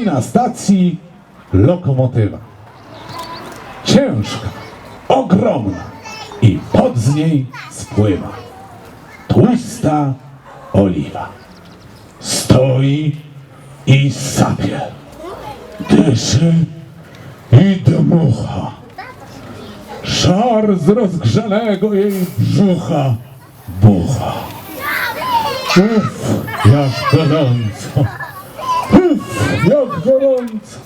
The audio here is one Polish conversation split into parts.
Stoi na stacji lokomotywa. Ciężka, ogromna i pod z niej spływa tłusta oliwa. Stoi i sapie, dyszy i dmucha. Szar z rozgrzanego jej brzucha bucha. Uf, jak gorąco. Jak gorąco.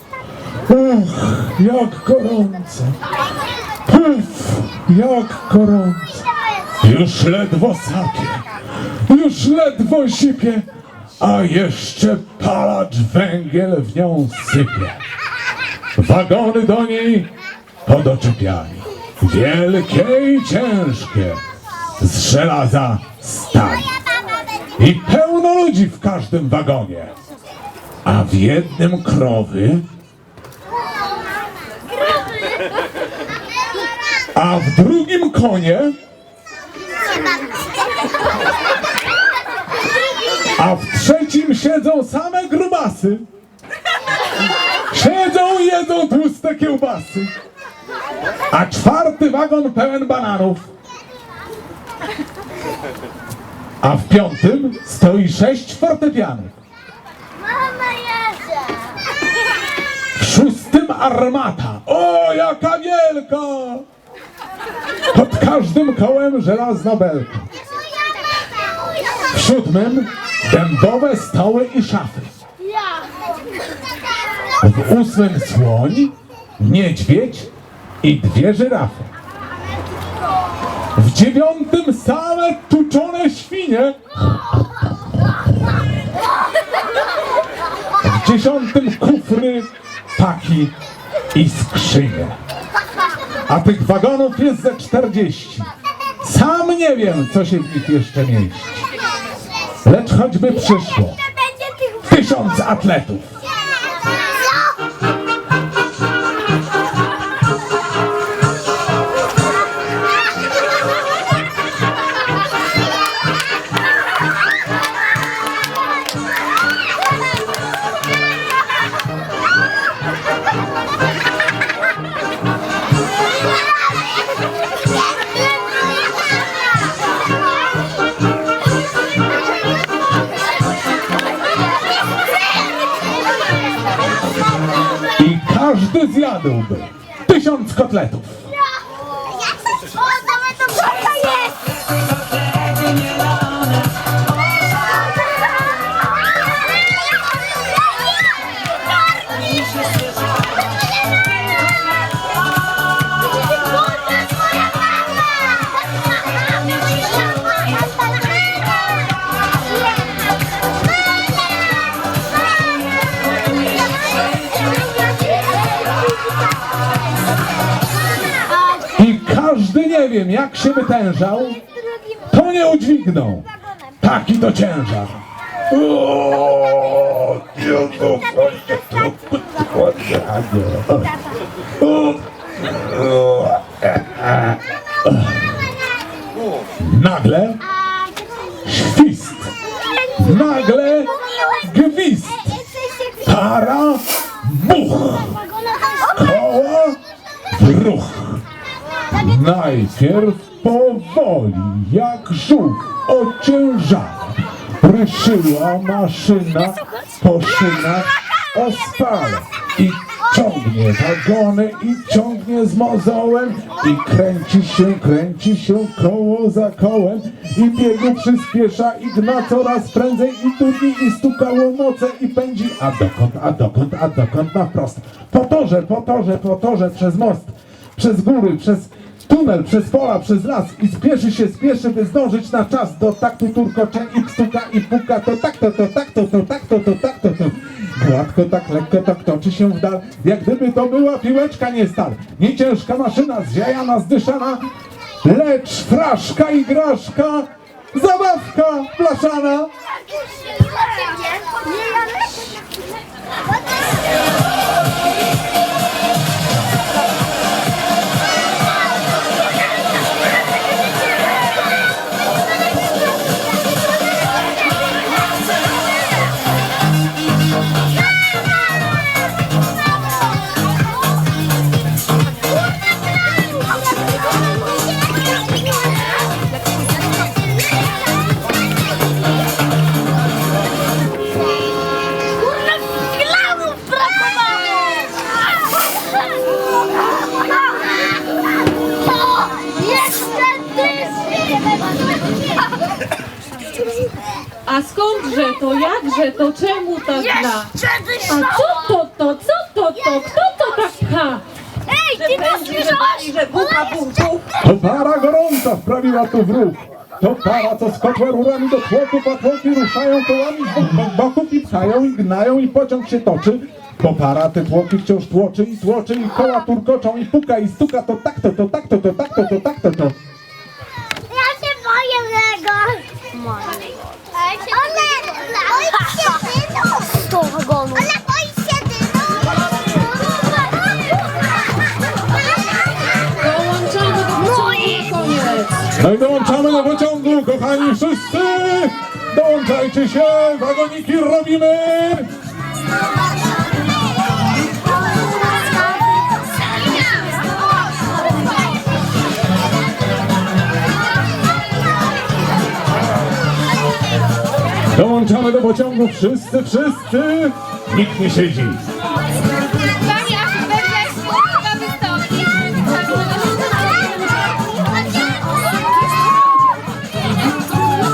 Uch, jak gorąco. Uf, jak gorąco. Już ledwo sapie, już ledwo sipie, a jeszcze palacz węgiel w nią sypie. Wagony do niej podoczepiali, wielkie i ciężkie, z żelaza stali. I pełno ludzi w każdym wagonie, a w jednym krowy, a w drugim konie, a w trzecim siedzą same grubasy. Siedzą i jedzą tłuste kiełbasy. A czwarty wagon pełen bananów. A w piątym stoi sześć fortepianów. Szóstym armata. O, jaka wielka! Pod każdym kołem żelazna belka. W siódmym dębowe stoły i szafy. W ósmym słoń, niedźwiedź i dwie żyrafy. W dziewiątym same tuczone świnie. W dziesiątym i skrzynie. A tych wagonów jest ze 40. Sam nie wiem, co się w nich jeszcze mieści. Lecz choćby przyszło tysiąc atletów. Tysiąc kotletów. Każdy nie wiem, jak się wytężał, to nie udźwignął. Taki to ciężar. Nagle świst, nagle gwizd, para, buch, koła w ruch. Najpierw powoli, jak żółw ociężała, pryszyła maszyna po szynach ospale i ciągnie wagony i ciągnie z mozołem i kręci się, kręci się koło za kołem i biegu przyspiesza i gna coraz prędzej i dudni i stukało moce i pędzi, a dokąd, a dokąd, a dokąd na wprost. Po torze, po torze, po torze, przez most, przez góry, przez tunel, przez pola, przez las i spieszy się, spieszy, by zdążyć na czas do taktu turkoczeń i stuka i puka, to tak, to, to tak, to, to tak, to, to tak, to, to. Gładko, tak lekko, tak toczy się w dal, jak gdyby to była piłeczka, nie stal. Nie ciężka maszyna, zziajana, zdyszana, lecz fraszka i graszka, zabawka blaszana. A skądże to, jakże to, czemu tak? Jeszcze A co to, to, co to, to, kto to tak pcha? Ej, ty to słyszałaś? że bucha, buch. To para gorąca wprawiła tu w ruch. To para, co skotła rurami do tłoków, a tłoki ruszają kołami z bok- boków i pchają i gnają i pociąg się toczy. Bo para te tłoki wciąż tłoczy i tłoczy i koła turkoczą i puka i stuka to tak to, to tak to, to tak to, to tak to, to. Ja się boję tego. Ole, boi się się Dołączamy do. No i dołączamy do pociągu, kochani wszyscy! Dołączajcie się, wagoniki robimy! Dołączamy do pociągu wszyscy, wszyscy! Nikt nie siedzi.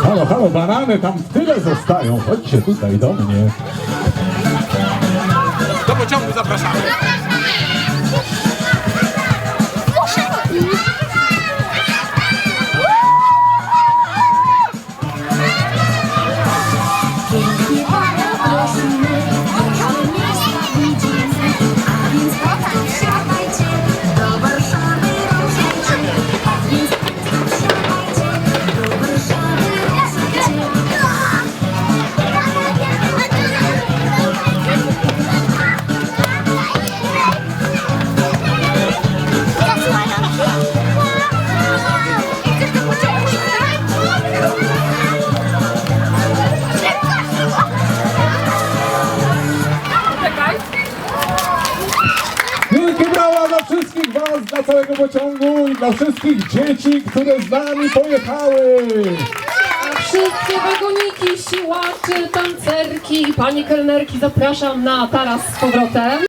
Halo, halo, banany tam w tyle zostają. Chodźcie tutaj do mnie. Do pociągu zapraszamy. Wszystkich was, dla całego pociągu i dla wszystkich dzieci, które z nami pojechały. A wszystkie wagoniki, siłaczy, tancerki i panie kelnerki zapraszam na taras z powrotem.